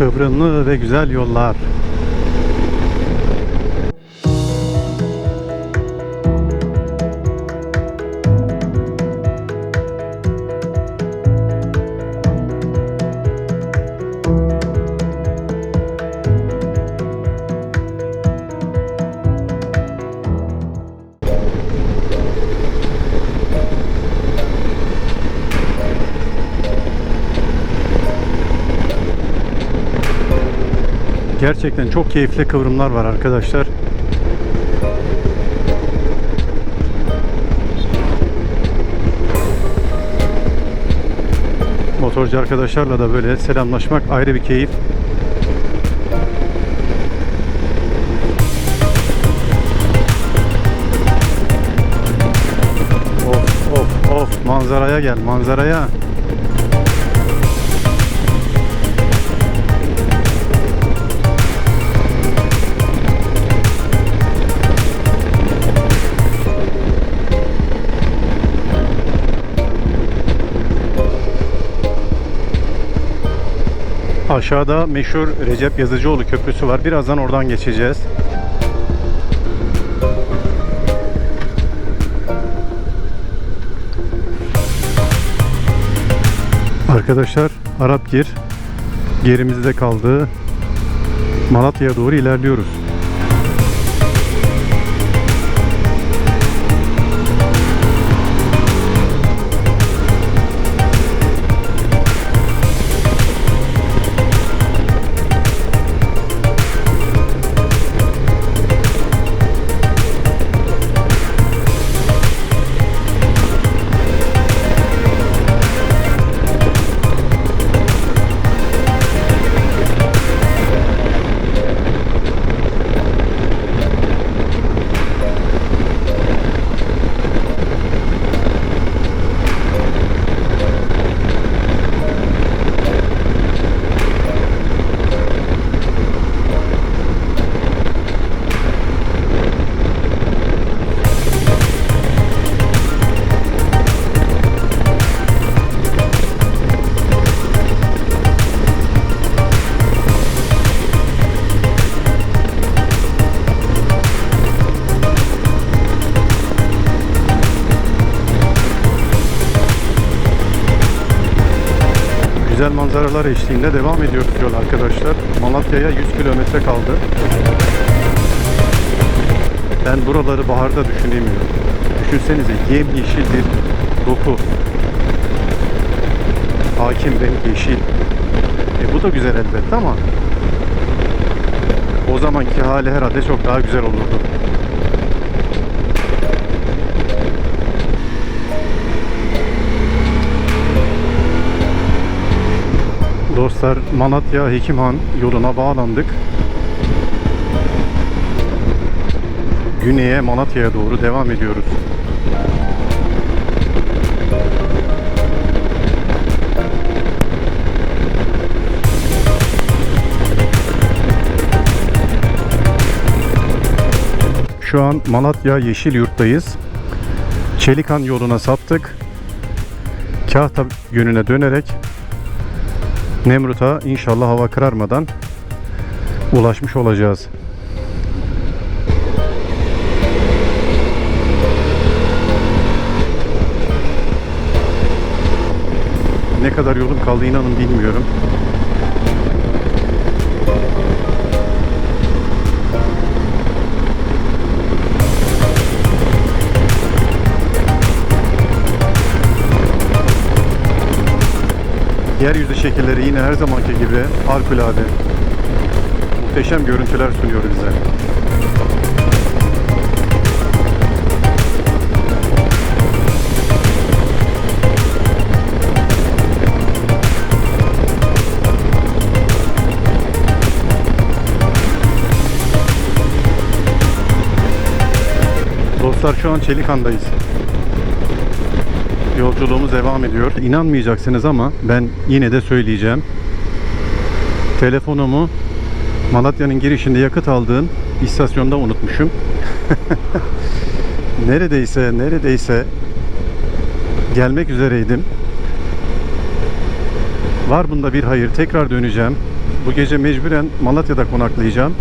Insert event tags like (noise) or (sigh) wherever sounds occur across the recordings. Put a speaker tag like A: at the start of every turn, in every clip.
A: Kıvrımlı ve güzel yollar. Gerçekten çok keyifli kıvrımlar var arkadaşlar. Motorcu arkadaşlarla da böyle selamlaşmak ayrı bir keyif. Of of of manzaraya gel manzaraya. Aşağıda meşhur Recep Yazıcıoğlu Köprüsü var. Birazdan oradan geçeceğiz. Arkadaşlar Arapgir gerimizde kaldı. Malatya'ya doğru ilerliyoruz. Güzel manzaralar eşliğinde devam ediyoruz yol arkadaşlar. Malatya'ya 100 kilometre kaldı. Ben buraları baharda düşünemiyorum. Düşünsenize yemyeşil bir doku. Hakim renk yeşil. E bu da güzel elbette ama o zamanki hali herhalde çok daha güzel olurdu. Dostlar Malatya Hekimhan yoluna bağlandık. Güneye Malatya'ya doğru devam ediyoruz. Şu an Malatya Yeşilyurt'tayız. Çelikan yoluna saptık. Kahta yönüne dönerek Nemrut'a inşallah hava kararmadan ulaşmış olacağız. Ne kadar yolum kaldı inanın bilmiyorum. Yeryüzü şekilleri yine her zamanki gibi harikulade. Muhteşem görüntüler sunuyor bize. Dostlar şu an Çelikan'dayız. Yolculuğumuz devam ediyor. İnanmayacaksınız ama ben yine de söyleyeceğim. Telefonumu Malatya'nın girişinde yakıt aldığım istasyonda unutmuşum. (laughs) neredeyse neredeyse gelmek üzereydim. Var bunda bir hayır. Tekrar döneceğim. Bu gece mecburen Malatya'da konaklayacağım.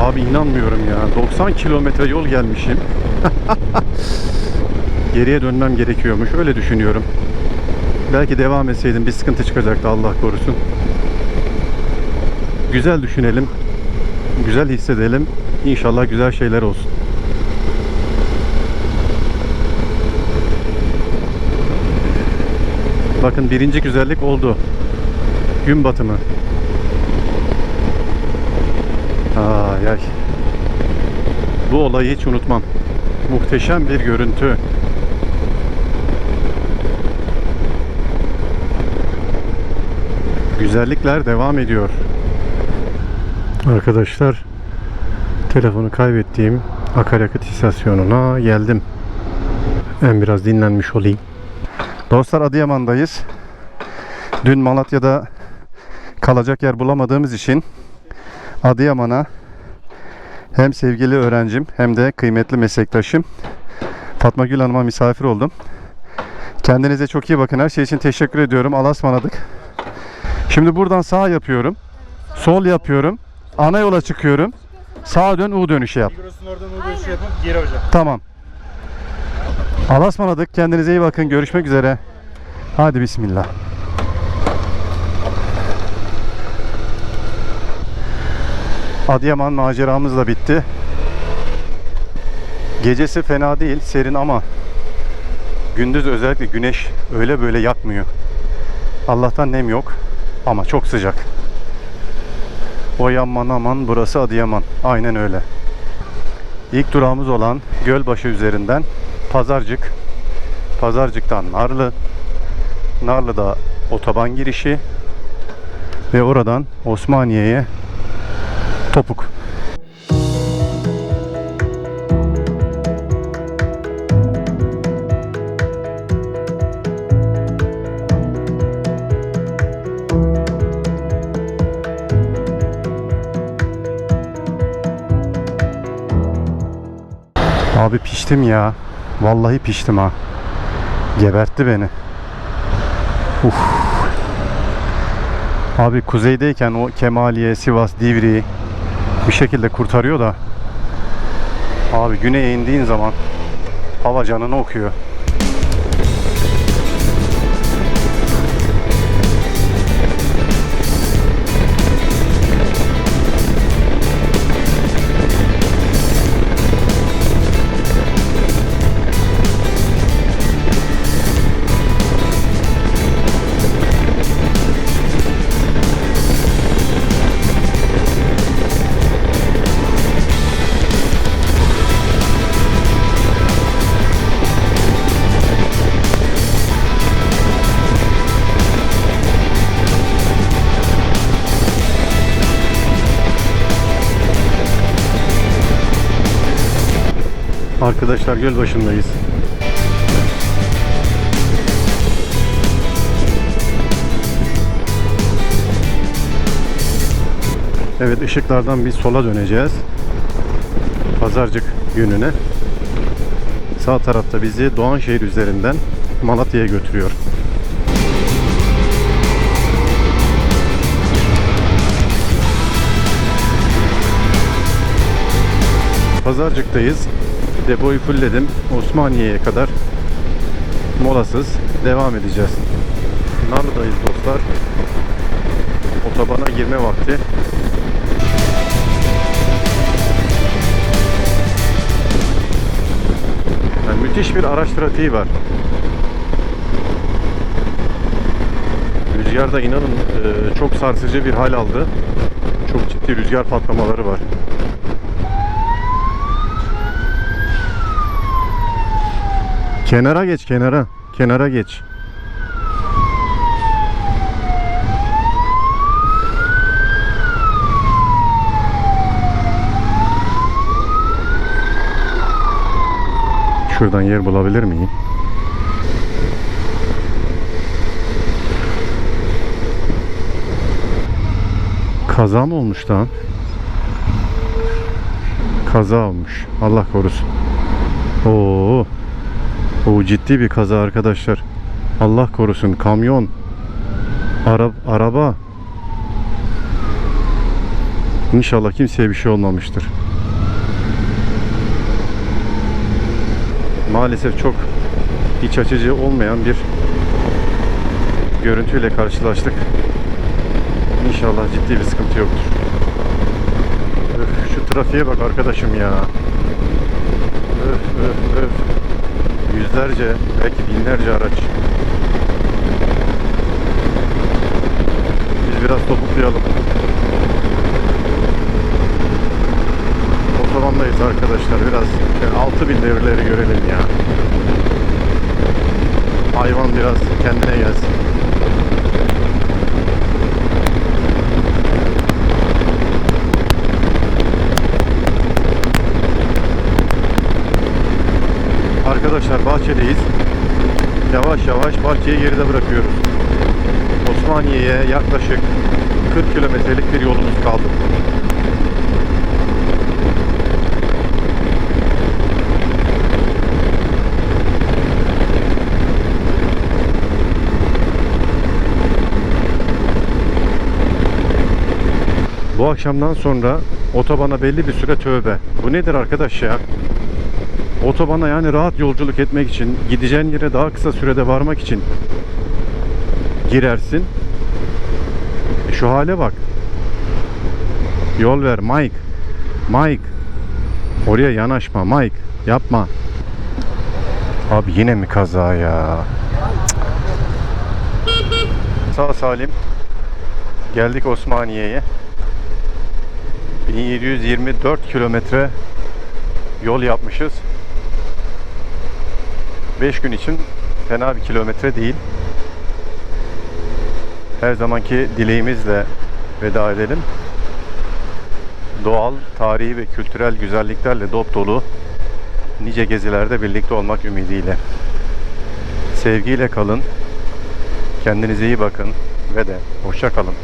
A: Abi inanmıyorum ya. 90 kilometre yol gelmişim. (laughs) Geriye dönmem gerekiyormuş. Öyle düşünüyorum. Belki devam etseydim bir sıkıntı çıkacaktı Allah korusun. Güzel düşünelim. Güzel hissedelim. İnşallah güzel şeyler olsun. Bakın birinci güzellik oldu. Gün batımı. Ay ay. Bu olayı hiç unutmam. Muhteşem bir görüntü. Güzellikler devam ediyor. Arkadaşlar telefonu kaybettiğim akaryakıt istasyonuna geldim. Ben biraz dinlenmiş olayım. Dostlar Adıyaman'dayız. Dün Malatya'da kalacak yer bulamadığımız için Adıyaman'a hem sevgili öğrencim hem de kıymetli meslektaşım Fatma Gül Hanım'a misafir oldum. Kendinize çok iyi bakın. Her şey için teşekkür ediyorum. Allah'a ısmarladık. Şimdi buradan sağ yapıyorum. Sol yapıyorum. Ana yola çıkıyorum. Sağa dön U dönüşü yap.
B: Migros'un oradan U dönüşü yapıp geri hocam.
A: Tamam. Allah'a ısmarladık. Kendinize iyi bakın. Görüşmek üzere. Hadi bismillah. Adıyaman maceramız da bitti. Gecesi fena değil, serin ama gündüz özellikle güneş öyle böyle yakmıyor. Allah'tan nem yok ama çok sıcak. O yaman aman burası Adıyaman. Aynen öyle. İlk durağımız olan Gölbaşı üzerinden Pazarcık, Pazarcık'tan Narlı, Narlı'da otoban girişi ve oradan Osmaniye'ye Topuk. Abi piştim ya. Vallahi piştim ha. Gebertti beni. Uf. Abi kuzeydeyken o Kemaliye, Sivas, Divriği bir şekilde kurtarıyor da abi güneye indiğin zaman hava canını okuyor. Arkadaşlar göl başındayız. Evet ışıklardan bir sola döneceğiz. Pazarcık yönüne. Sağ tarafta bizi Doğanşehir üzerinden Malatya'ya götürüyor. Pazarcık'tayız. Depoyu fullledim. Osmaniye'ye kadar molasız devam edeceğiz. Narlı'dayız dostlar. Otobana girme vakti. Yani müthiş bir araç trafiği var. Rüzgar da inanın e, çok sarsıcı bir hal aldı. Çok ciddi rüzgar patlamaları var. Kenara geç kenara. Kenara geç. Şuradan yer bulabilir miyim? Kaza mı olmuş lan? Kaza olmuş. Allah korusun. Oo. O ciddi bir kaza arkadaşlar. Allah korusun kamyon Ara, araba. İnşallah kimseye bir şey olmamıştır. Maalesef çok iç açıcı olmayan bir görüntüyle karşılaştık. İnşallah ciddi bir sıkıntı yoktur. Öf, şu trafiğe bak arkadaşım ya. Öf öf. Yüzlerce belki binlerce araç. Biz biraz topuklayalım. Otobandayız arkadaşlar. Biraz 6000 devirleri görelim ya. Hayvan biraz kendine gelsin. Arkadaşlar bahçedeyiz. Yavaş yavaş bahçeyi geride bırakıyoruz. Osmaniye'ye yaklaşık 40 kilometrelik bir yolumuz kaldı. Bu akşamdan sonra otobana belli bir süre tövbe. Bu nedir arkadaş ya? Otobana yani rahat yolculuk etmek için, gideceğin yere daha kısa sürede varmak için girersin. E şu hale bak. Yol ver Mike. Mike. Oraya yanaşma Mike. Yapma. Abi yine mi kaza ya? Sağ salim geldik Osmaniye'ye. 1724 kilometre yol yapmışız. 5 gün için fena bir kilometre değil. Her zamanki dileğimizle veda edelim. Doğal, tarihi ve kültürel güzelliklerle dop dolu nice gezilerde birlikte olmak ümidiyle. Sevgiyle kalın. Kendinize iyi bakın ve de hoşça kalın.